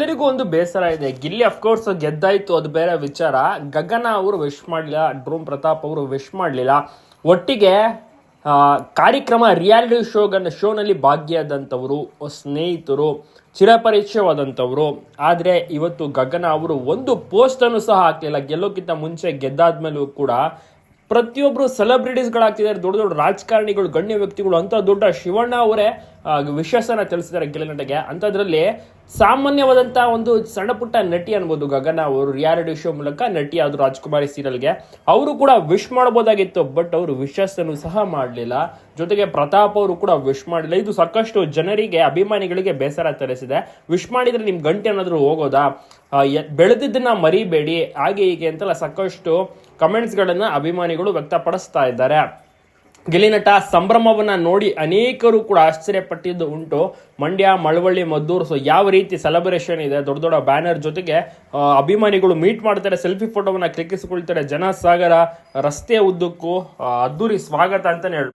ಎಲ್ಲರಿಗೂ ಒಂದು ಬೇಸರ ಇದೆ. ಗಿಲ್ಲಿ ಅಫ್ಕೋರ್ಸ್ ಗೆದ್ದಾಯ್ತು. ಅದು ಬೇರೆ ವಿಚಾರ. ಗಗನ ಅವರು ವಿಶ್ ಮಾಡಲಿಲ್ಲ. ಡ್ರೋಮ್ ಪ್ರತಾಪ್ ಅವರು ವಿಶ್ ಮಾಡಲಿಲ್ಲ. ಒಟ್ಟಿಗೆ ಕಾರ್ಯಕ್ರಮ ರಿಯಾಲಿಟಿ ಶೋಗನ್ನ ಶೋನಲ್ಲಿ ಭಾಗಿಯಾದಂಥವರು, ಸ್ನೇಹಿತರು, ಚಿರಪರಿಚಯವಾದಂಥವರು. ಆದರೆ ಇವತ್ತು ಗಗನ ಅವರು ಒಂದು ಪೋಸ್ಟನ್ನು ಸಹ ಹಾಕಲಿಲ್ಲ. ಗೆಲ್ಲೋಕ್ಕಿಂತ ಮುಂಚೆ ಗೆದ್ದಾದ್ಮೇಲೂ ಕೂಡ ಪ್ರತಿಯೊಬ್ಬರು ಸೆಲೆಬ್ರಿಟೀಸ್ಗಳಾಗ್ತಿದ್ದಾರೆ ದೊಡ್ಡ ದೊಡ್ಡ ರಾಜಕಾರಣಿಗಳು, ಗಣ್ಯ ವ್ಯಕ್ತಿಗಳು ಅಂತ ದೊಡ್ಡ ಶಿವಣ್ಣ ಅವರೇ ವಿಶ್ವಾಸನ ತಿಳಿಸಿದ್ದಾರೆ ಗೆಲುನಟಗೆ ಅಂಥದ್ರಲ್ಲಿ ಸಾಮಾನ್ಯವಾದಂಥ ಒಂದು ಸಣ್ಣ ಪುಟ್ಟ ನಟಿ ಅನ್ಬೋದು ಗಗನ ಅವರು ರಿಯಾಲಿಟಿ ಶೋ ಮೂಲಕ ನಟಿ ಆದ್ರು ರಾಜ್ಕುಮಾರಿ ಸೀರಿಯಲ್ಗೆ. ಅವರು ಕೂಡ ವಿಶ್ ಮಾಡ್ಬೋದಾಗಿತ್ತು ಬಟ್ ಅವರು ವಿಶ್ವಾಸನೂ ಸಹ ಮಾಡಲಿಲ್ಲ. ಜೊತೆಗೆ ಪ್ರತಾಪ್ ಅವರು ಕೂಡ ವಿಶ್ ಮಾಡಲಿಲ್ಲ. ಇದು ಸಾಕಷ್ಟು ಜನರಿಗೆ, ಅಭಿಮಾನಿಗಳಿಗೆ ಬೇಸರ ತರಿಸಿದೆ. ವಿಶ್ ಮಾಡಿದರೆ ನಿಮ್ಮ ಗಂಟೆ ಏನಾದರೂ ಹೋಗೋದಾ? ಬೆಳೆದಿದ್ದನ್ನ ಮರಿಬೇಡಿ. ಹಾಗೆ ಹೀಗೆ ಅಂತೆಲ್ಲ ಸಾಕಷ್ಟು ಕಮೆಂಟ್ಸ್ಗಳನ್ನು ಅಭಿಮಾನಿಗಳು ವ್ಯಕ್ತಪಡಿಸ್ತಾ ಇದ್ದಾರೆ. ಗಿಲಿನಟ ಸಂಭ್ರಮವನ್ನು ನೋಡಿ ಅನೇಕರು ಕೂಡ ಆಶ್ಚರ್ಯಪಟ್ಟಿದ್ದು ಉಂಟು. ಮಂಡ್ಯ, ಮಳವಳ್ಳಿ, ಮದ್ದೂರು ಸೊ ಯಾವ ರೀತಿ ಸೆಲೆಬ್ರೇಷನ್ ಇದೆ, ದೊಡ್ಡ ದೊಡ್ಡ ಬ್ಯಾನರ್ ಜೊತೆಗೆ ಅಭಿಮಾನಿಗಳು ಮೀಟ್ ಮಾಡ್ತಾರೆ ಸೆಲ್ಫಿ ಫೋಟೋವನ್ನು ಕ್ಲಿಕ್ಕಿಸಿಕೊಳ್ತಾರೆ ಜನ ಸಾಗರ ರಸ್ತೆ ಉದ್ದಕ್ಕೂ ಅದ್ದೂರಿ ಸ್ವಾಗತ ಅಂತಲೇ ಹೇಳ್ಬೋದು.